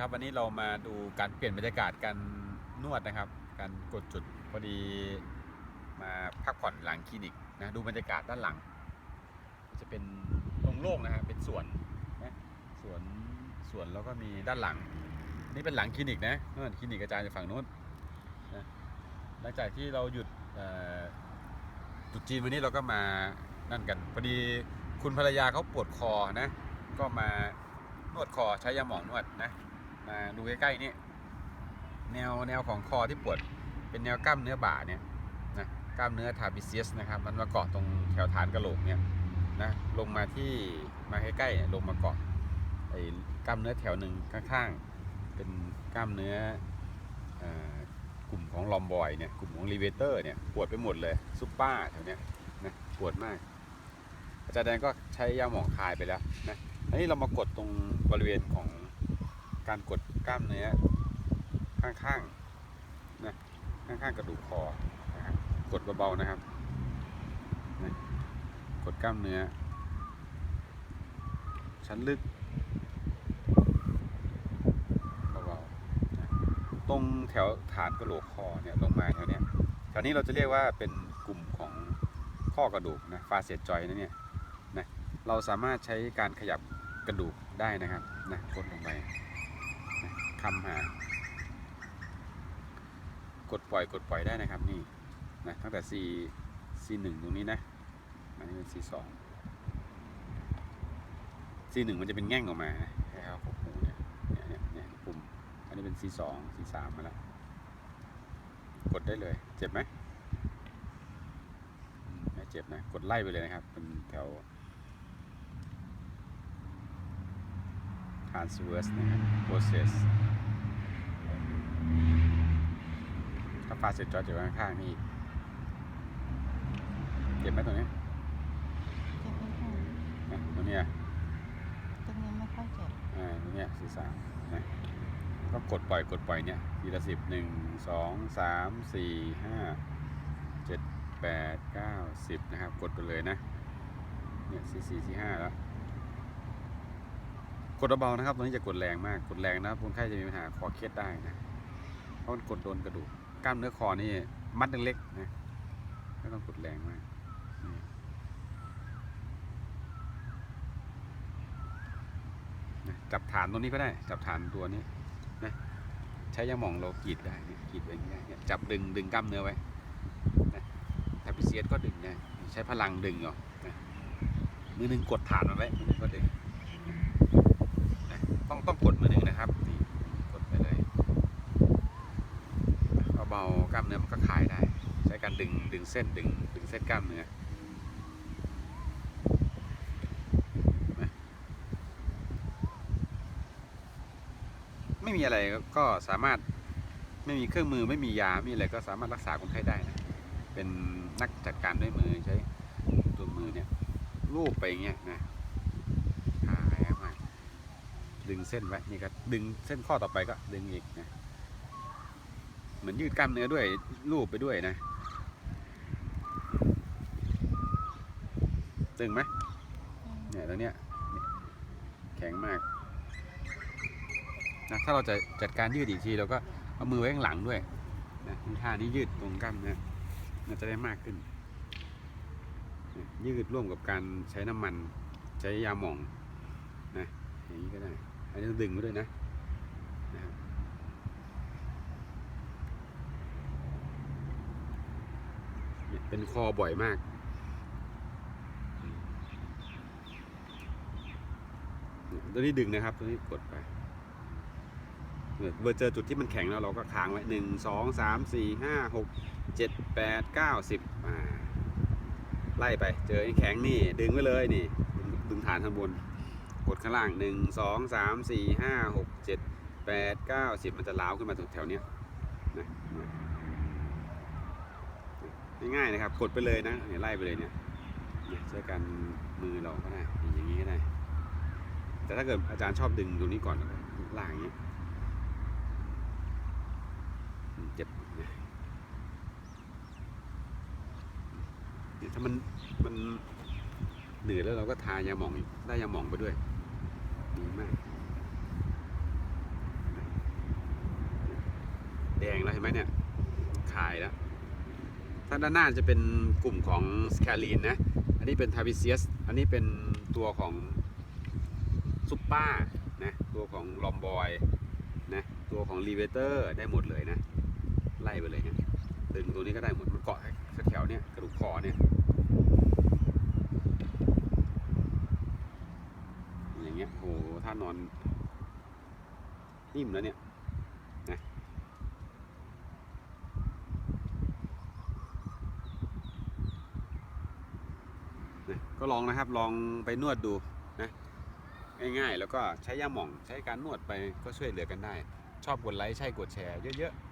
ครับ วันนี้เรามาดูการเปลี่ยนบรรยากาศการนวดนะครับ การกดจุดพอดีมาพักผ่อนหลังคลินิกนะดูบรรยากาศด้านหลัง จะเป็นโล่งๆนะฮะเป็นสวนนะสวนสวนแล้วก็มีด้านหลัง นี่เป็นหลังคลินิกนะนู่นคลินิกอาจารย์อยู่ฝั่งนู้นนะหลังจากที่เราหยุดเอ่อตรุษจีนวันนี้เราก็มานั่นกันพอดีคุณภรรยาเขาปวดคอนะก็มานวดคอใช้ยาหมองนวดนะ มาดูใกล้ๆนี่แนวแนวของคอที่ปวดเป็นแนวกล้ามเนื้อบ่าเนี่ยนะกล้ามเนื้อทาบิเซียสนะครับมันมาเกาะตรงแถวฐานกระโหลกเนี่ยนะลงมาที่มาใกล้ๆลงมาเกาะไอ้กล้ามเนื้อแถวหนึ่งข้างๆ เป็นกล้ามเนื้ออกลุ่มของลอมบอยเนี่ยกลุ่มของรีเวเตอร์เนี่ยปวดไปหมดเลยซุปเปอร์แถวเนี้ยนะปวดมาก อาจารย์แดงก็ใช้ยาหมองคลายไปแล้วนะอันนี้เรามากดตรงบริเวณของ การกดกล้ามเนื้อข้างๆนะข้างๆกระดูกคอนะครับกดเบาๆนะครับนะกดกล้ามเนื้อ ชั้นลึกเบาๆนะตรงแถวฐานกระโหลกคอเนี่ยลงมาแถวเนี้ยแถวนี้เราจะเรียกว่าเป็นกลุ่มของข้อกระดูกนะฟาเซตจอยนะเนี่ยเราสามารถใช้การขยับกระดูกได้นะครับนะกดลงไป คำหากดปล่อยกดปล่อยได้นะครับนี่นะตั้งแต่ C C หนึ่งตรงนี้นะอันนี้เป็น C สอง C หนึ่งมันจะเป็นแง่งออกมานะนะครับกดปุ่มเนี่ยเนี่ยเนี่ยปุ่มอันนี้เป็น C สอง C สามมาแล้วกดได้เลย เจ็บไหมอืมไม่เจ็บนะ กดไล่ไปเลยนะครับ เป็นแถว transverse นะครับ process ถ้า ฟาเสร็จจอจะไว้ข้างๆนี่เจ็บไหมตรงนี้เจ็บนิดหน่อยนะตรงเนี้ยตรงนี้ไม่ค่อยเจ็บอ่าตรงเนี้ยศีรษะนะก็กดปล่อยกดปล่อยเนี่ยทีละสิบหนึ่งสองสามสี่ห้าเจ็ดแปดเก้าสิบนะครับ กดไปเลยนะเนี่ยสี่สี่สี่ห้าแล้วกดเบาๆนะครับตรงนี้จะกดแรงมากกดแรงนะคนไข้จะมีปัญหาคอเครียดได้นะเพราะมันกดโดนกระดูก กล้ามเนื้อคอนี่มัดเล็กๆนะไม่ต้องกดแรงมากจับฐานตรงนี้ก็ได้ จับฐานตัวนี้นะใช้ยาหม่องเรากรีดได้เนี่ยกรีดไว้อย่างเงี้ยจับดึงดึงกล้ามเนื้อไว้นะถ้าพิเศษก็ดึงได้ใช้พลังดึงเอานะมือหนึ่งกดฐานมันไว้มือหนึ่งก็ดึงต้องต้องกดมือหนึ่งนะครับนี่กดไปเลย เบากล้ามเนื้อมันก็คลายได้ ใช้การดึงดึงเส้นดึงดึงเส้นกล้ามเนื้อไม่มีอะไรก็สามารถไม่มีเครื่องมือไม่มียาไม่มีอะไรก็สามารถรักษาคนไข้ได้นะเป็นนักจัดการด้วยมือใช้ตัวมือเนี่ยลูบไปอย่างเงี้ยนะคลายมากดึงเส้นไว้นี่ก็ดึงเส้นข้อต่อไปก็ดึงอีกนะ เหมือนยืดกล้ามเนื้อด้วยรูปไปด้วยนะ ตึงไหมเนี่ยตรงเนี้ยแข็งมากนะถ้าเราจะจัดการยืดอีกทีเราก็เอามือไว้ข้างหลังด้วยนะท่านี้ยืดตรงกล้ามเนื้อมันจะได้มากขึ้น ยืดร่วมกับการใช้น้ำมัน ใช้ยาหม่องนะอย่างนี้ก็ได้อันนี้ต้องดึงไว้ด้วยนะนะครับ เป็นคอบ่อยมาก ตัวนี้ดึงนะครับ ตัวนี้กดไปเนี่ยเมื่อเจอจุดที่มันแข็งแล้วเราก็ค้างไว้หนึ่งสองสามสี่ห้าหกเจ็ดแปดเก้าสิบอ่าไล่ไป เจอไอ้แข็งนี่ดึงไว้เลยนี่ดึงดึงฐานข้างบน กดข้างล่างหนึ่งสองสามสี่ห้าหกเจ็ดแปดเก้าสิบมันจะล้าวขึ้นมาถึงแถวเนี้ยนะ ง่ายๆนะครับ กดไปเลยนะเนี่ยไล่ไปเลยเนี่ยเนี่ยใช้การมือเราก็ได้อย่างนี้ก็ได้ แต่ถ้าเกิดอาจารย์ชอบดึงตรงนี้ก่อนล่างอย่างนี้เจ็บเนี่ยถ้ามันมันเหนื่อยแล้วเราก็ทายาหมองได้ยาหมองไปด้วยดีมากแดงแล้วเห็นไหมเนี่ยขายแล้ว ถ้าด้านหน้าจะเป็นกลุ่มของสแคลีนนะ อันนี้เป็นทาวิเซียส อันนี้เป็นตัวของซุปป้านะ ตัวของลอมบอยนะ ตัวของรีเวเตอร์ได้หมดเลยนะ ไล่ไปเลยนะตึงตัวนี้ก็ได้หมด มันเกาะแถวเนี่ยกระดูกคอเนี่ย อย่างเงี้ยโอ้โหถ้านอนนิ่มแล้วเนี่ย นะก็ลองนะครับลองไปนวดดูนะง่ายๆ แล้วก็ใช้ยาหม่องใช้การนวดไปก็ช่วยเหลือกันได้ ชอบกดไลค์ใช่กดแชร์เยอะๆ